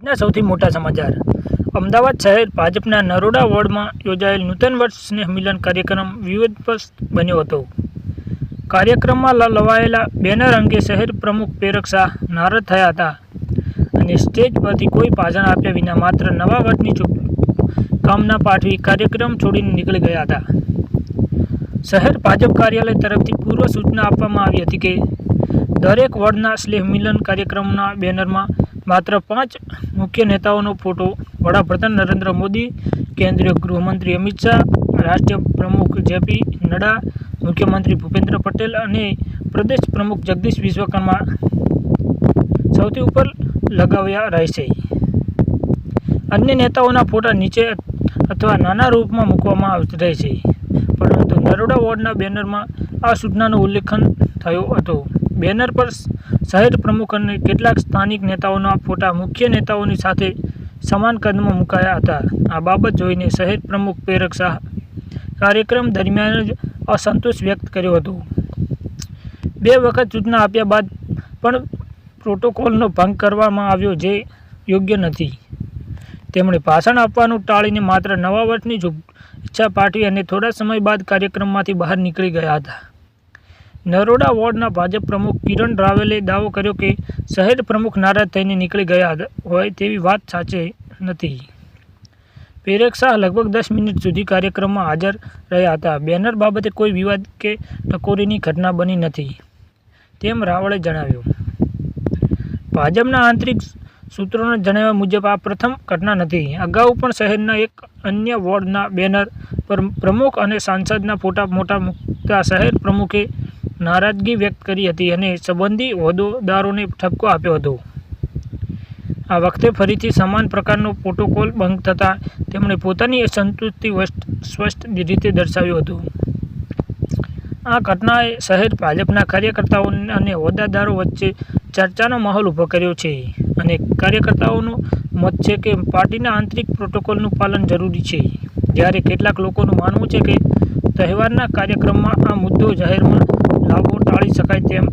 આજના સૌથી મોટા સમાચાર. અમદાવાદ શહેર ભાજપના નરોડા વોર્ડમાં યોજાયેલ નૂતન વર્ષ સ્નેહ મિલન કાર્યક્રમ વિવાદાસ્પદ બન્યો હતો. કાર્યક્રમમાં લવાયેલા બેનર અંગે શહેર પ્રમુખ પ્રેરક શાહ નારાજ થયા હતા અને સ્ટેજ પરથી કોઈ ભાષણ આપ્યા વિના માત્ર નવા વર્ષની કામના પાઠવી કાર્યક્રમ છોડીને નીકળી ગયા હતા. શહેર ભાજપ કાર્યાલય તરફથી પૂર્વ સૂચના આપવામાં આવી હતી કે, દરેક વોર્ડના સ્નેહ મિલન કાર્યક્રમના બેનરમાં માત્ર પાંચ મુખ્ય નેતાઓનો ફોટો વડાપ્રધાન નરેન્દ્ર મોદી, કેન્દ્રીય ગૃહમંત્રી અમિત શાહ, રાષ્ટ્રીય પ્રમુખ જેપી નડ્ડા, મુખ્યમંત્રી ભૂપેન્દ્ર પટેલ અને પ્રદેશ પ્રમુખ જગદીશ વિશ્વકર્મા સૌથી ઉપર લગાવ્યા રહેશે. અન્ય નેતાઓના ફોટા નીચે અથવા નાના રૂપમાં મૂકવામાં આવ- રહેશે. પરંતુ નરોડા વોર્ડના બેનરમાં આ સૂચનાનો ઉલ્લેખન થયો હતો. બેનર પર શહેર પ્રમુખ અને કેટલાક સ્થાનિક નેતાઓના ફોટા મુખ્ય નેતાઓની સાથે સમાન કદમાં મુકાયા હતા. આ બાબત જોઈને શહેર પ્રમુખ પ્રેરક શાહ કાર્યક્રમ દરમિયાન જ અસંતોષ વ્યક્ત કર્યો હતો. બે વખત સૂચના આપ્યા બાદ પણ પ્રોટોકોલનો ભંગ કરવામાં આવ્યો જે યોગ્ય નથી. તેમણે ભાષણ આપવાનું ટાળીને માત્ર નવા વર્ષની ઈચ્છા પાઠવી અને થોડા સમય બાદ કાર્યક્રમમાંથી બહાર નીકળી ગયા હતા. નરોડા વોર્ડના ભાજપ પ્રમુખ કિરણ રાવલે દાવો કર્યો કે શહેર પ્રમુખ નારાજ થઈને નીકળી ગયા હોય તેવી વાત સાચી નથી. પ્રેરક શાહ લગભગ દસ મિનિટ સુધી કાર્યક્રમમાં હાજર રહ્યા હતા. બેનર બાબતે કોઈ વિવાદ કે ટકોરીની ઘટના બની નથી, તેમ રાવળે જણાવ્યું. ભાજપના આંતરિક સૂત્રોના જણાવ્યા મુજબ આ પ્રથમ ઘટના નથી. અગાઉ પણ શહેરના એક અન્ય વોર્ડના બેનર પર પ્રમુખ અને સાંસદના ફોટા મોટા મૂકતા શહેર પ્રમુખે નારાજગી વ્યક્ત કરી હતી અને સંબંધી હોદ્દેદારોને ઠપકો આપ્યો હતો. આ વખતે ફરીથી સમાન પ્રકારનો પ્રોટોકોલ ભંગ થતાં તેમણે પોતાની અસંતુષ્ટિ સ્પષ્ટ રીતે દર્શાવ્યું હતું. આ ઘટનાએ શહેર ભાજપના કાર્યકર્તાઓ અને હોદ્દેદારો વચ્ચે ચર્ચાનો માહોલ ઊભો કર્યો છે અને કાર્યકર્તાઓનો મત છે કે પાર્ટીના આંતરિક પ્રોટોકોલનું પાલન જરૂરી છે. જ્યારે કેટલાક લોકોનું માનવું છે કે તહેવારના કાર્યક્રમમાં આ મુદ્દો જાહેરમાં લાવવો ટાળી શકાય તેમ.